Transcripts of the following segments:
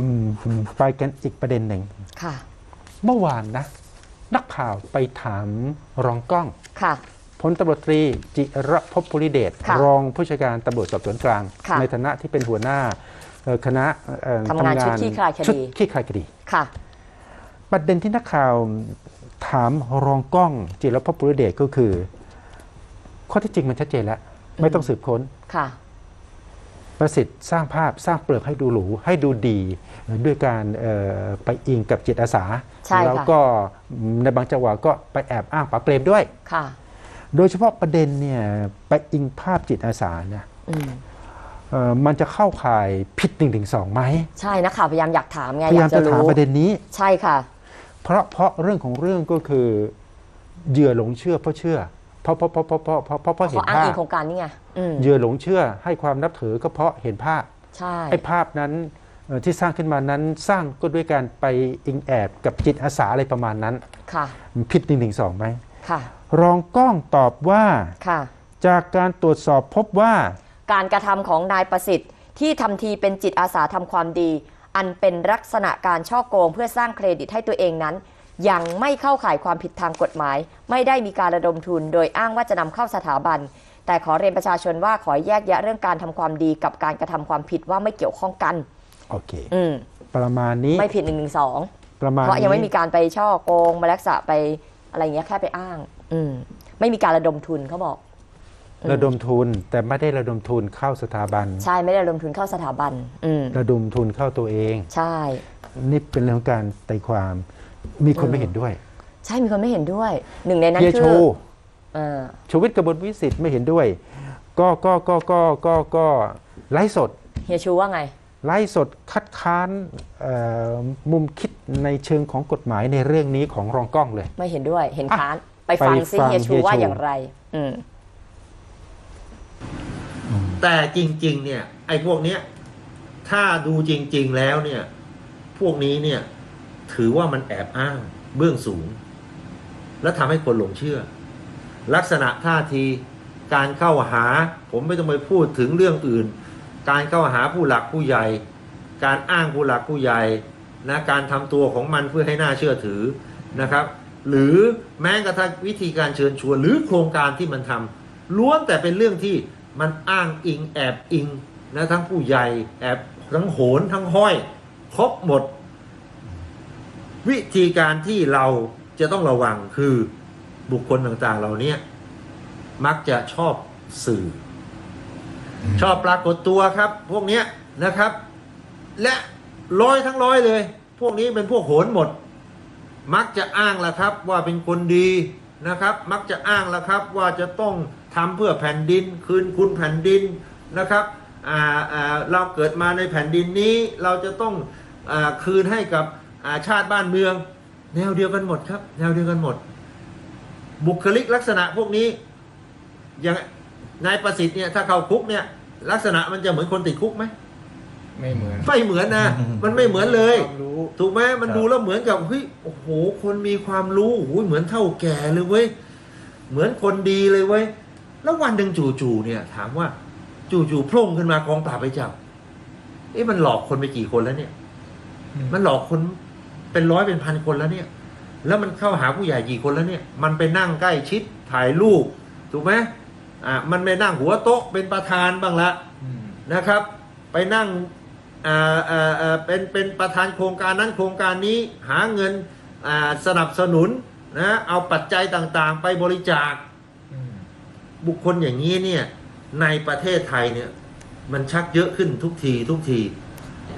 อืมไปกันอีกประเด็นหนึ่งค่ะเมื่อวานนะ นักข่าวไปถามรองกล้องค่ะพลตำรวจตรีจิรภพภูริเดชค่ะรองผู้จัดการตำรวจสอบสวนกลางค่ะในฐานะที่เป็นหัวหน้าเอ่อคณะเอ่อทำงานชุดคลี่คลายคดีชุดคลี่คลายคดีค่ะ ประเด็นที่นักข่าวถามรองกล้องจิรภพภูริเดชก็คือ ข้อเที่จริงมันชัดเจนแล้ว ไม่ต้องสืบค้นค่ะ ประสิทธิ์สร้างภาพสร้างเปลือกให้ดูหรูให้ดูดีด้วยการเอ่อไปอิงกับจิตอาสาใช่ค่ะแล้วก็ในบางจังหวะก็ไปแอบอ้างป๋าเปรมด้วยค่ะ โดยเฉพาะประเด็นเนี่ยไปอิงภาพจิตอาสาเนี่ยอืมเอ่อมันจะเข้าข่ายผิดหนึ่งถึงสองไหมใช่นักข่าวพยายามอยากถามไงพยายามอยากจะจะถามรู้ประเด็นนี้ใช่ค่ะ เพราะเพราะเรื่องของเรื่องก็คือเหยื่อหลงเชื่อเพราะเชื่อ เพราะเพราะเพราะเพราะเพราะเพราะเพราะเพราะเห็เขานอ้างภาอิพงโครงการนี่ไงเหยื่อหลงเชื่อให้ความนับถือก็เพราะเห็นภาพใช่ไอ้ภาพนั้นที่สร้างขึ้นมานั้นสร้างก็ด้วยการไปอิงแอบกับจิตอาสาอะไรประมาณนั้นค่ะผิดหนึ่งถึงสองไหมค่ะรองกล้องตอบว่าค่ะจากการตรวจสอบพบว่า การกระทำของนายประสิทธิ์ที่ทำทีเป็นจิตอาสาทำความดี อันเป็นลักษณะการช่อโกงเพื่อสร้างเครดิตให้ตัวเองนั้น ยังไม่เข้าข่ายความผิดทางกฎหมาย ไม่ได้มีการระดมทุน โดยอ้างว่าจะนำเข้าสถาบัน แต่ขอเรียนประชาชนว่าขอแยกแยะเรื่องการทำความดีกับการกระทำความผิดว่าไม่เกี่ยวข้องกัน โอเค อืมประมาณนี้ไม่ผิดหนึ่งหนึ่งสองประมาณเพราะยังไม่นี้มีการไปช่อโกงมาลักษะไปอะไรอย่างเงี้ยแค่ไปอ้าง อืมไม่มีการระดมทุนเขาบอกอืมระดมทุนแต่ไม่ได้ระดมทุนเข้าสถาบัน ใช่ไม่ได้ระดมทุนเข้าสถาบัน อืมระดมทุนเข้าตัวเอง ใช่ นี่เป็นเรื่องของการไต่ความ มีคนเออไม่เห็นด้วย ใช่มีคนไม่เห็นด้วยหนึ่งในนั้นเฮียคืชูอเออชูวิทย์กบฏวิสิทธิ์ไม่เห็นด้วย ก็ก็ก็ก็ก็ก็ไลฟ์สดเฮียชูว่าไงไลฟ์สดคัดค้านเอ่อมุมคิดในเชิงของกฎหมายในเรื่องนี้ของรองกล้องเลย ไม่เห็นด้วยเห็นอะค้าน ไปฟังไปซิฟังเฮียชูเฮียชูว่าอย่างไรอืมแต่จริง ๆ เนี่ย ไอ้พวกเนี้ย ถ้าดูจริง ๆ แล้วเนี่ย พวกนี้เนี่ย ถือว่ามันแอบอ้างเบื้องสูง และทำให้คนหลงเชื่อ ลักษณะท่าทีการเข้าหา ผมไม่ต้องไปพูดถึงเรื่องอื่น การเข้าหาผู้หลักผู้ใหญ่ การอ้างผู้หลักผู้ใหญ่นะการทำตัวของมันเพื่อให้น่าเชื่อถือนะครับ หรือแม้กระทั่งวิธีการเชิญชวน หรือโครงการที่มันทำล้วนแต่เป็นเรื่องที่มันอ้างอิงแอบอิงนะทั้งผู้ใหญ่แอบทั้งโหนทั้งห้อย ครบหมด วิธีการที่เราจะต้องระวังคือบุคคลต่างๆ เหล่านี้มักจะชอบสื่อ ชอบปรากฏตัวครับ พวกเนี้ยนะครับ และร้อยทั้งร้อยเลย พวกนี้เป็นพวกโหนหมด มักจะอ้างละครับว่าเป็นคนดีนะครับ มักจะอ้างละครับว่าจะต้องทำเพื่อแผ่นดิน คืนคุณแผ่นดินนะครับอ่าอ่าเราเกิดมาในแผ่นดินนี้ เราจะต้องอาคืนให้กับ อ่าชาติบ้านเมือง แนวเดียวกันหมดครับ แนวเดียวกันหมด บุคลิกลักษณะพวกนี้อย่างนายประสิทธิ์เนี่ยถ้าเข้าคุกเนี่ย ลักษณะมันจะเหมือนคนติดคุกไหมไม่เหมือนไม่เหมือนนะมันไม่เหมือนเลยความรู้ถูกไหมมันครับดูแล้วเหมือนกับเฮ้ยโอ้โห คนมีความรู้โอ้ยเหมือนเท่าแก่เลยเว้ยเหมือนคนดีเลยเว้ยแล้ววันหนึ่งจู่ๆเนี่ย ถามว่า จู่ๆโผล่ขึ้นมากองปราบไปจับเอ๊ะมันหลอกคนไปกี่คนแล้วเนี่ย มันหลอกคน เป็นร้อยเป็นพันคนแล้วเนี่ย แล้วมันเข้าหาผู้ใหญ่กี่คนแล้วเนี่ย มันไปนั่งใกล้ชิดถ่ายรูปถูกไหมอ่ามันไปนั่งหัวโต๊ะเป็นประธานบ้างละนะครับ ไปนั่งอ่าอ่าอ่าเป็นเป็นประธานโครงการนั้นโครงการนี้หาเงินอ่าสนับสนุนนะเอาปัจจัยต่างๆ ไปบริจาคบุคคลอย่างนี้เนี่ยในประเทศไทยเนี่ย มันชักเยอะขึ้นทุกทีทุกที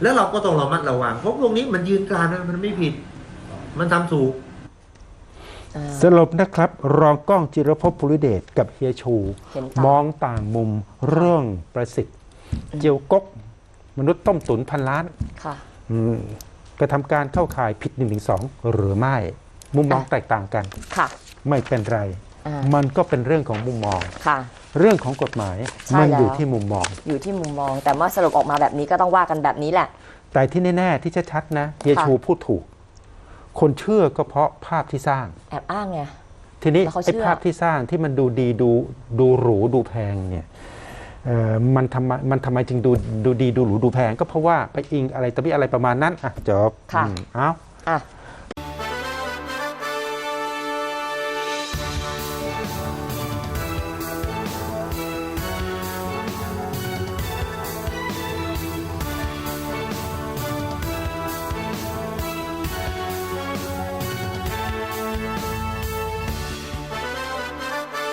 แล้วเราก็ต้องระมัดระวังเพราะพวกนี้มันยืนกรานนะมันไม่ผิด มันทำถูกอ่าสรุปนะครับ รองกล้องจิรภพภูริเดชกับเฮียชูเห็นต่างมองต่างมุมเรื่องประสิทธิ์ เจียวกก มนุษย์ต้มตุ๋นพันล้านค่ะอืมกระทำการเข้าข่ายผิด1นึหรือไม่ มุมมองอะแตกต่างกันค่ะไม่เป็นไรอ่า มันก็เป็นเรื่องของมุมมอง ค่ะ เรื่องของกฎหมายใช่มันอยู่แล้ว ที่มุมมอง อยู่ที่มุมมอง แต่เมื่อสรุปออกมาแบบนี้ก็ต้องว่ากันแบบนี้แหละ แต่ที่แน่ๆที่ชัดๆนะเฮียค่ะ ชูพูดถูก คนเชื่อก็เพราะภาพที่สร้าง แอบอ้างไง ทีนี้แล้วเขาไอ้เชื่อ ภาพที่สร้างที่มันดูดีดูดูหรูดูแพงเนี่ยเอ่อมันทำไมมันทำไมจึงดูดูดีดูหรูดูแพง ก็เพราะว่าไปอิงอะไรตะบี้อะไรประมาณนั้นอะจบค่ะ อืมเอ้า อะ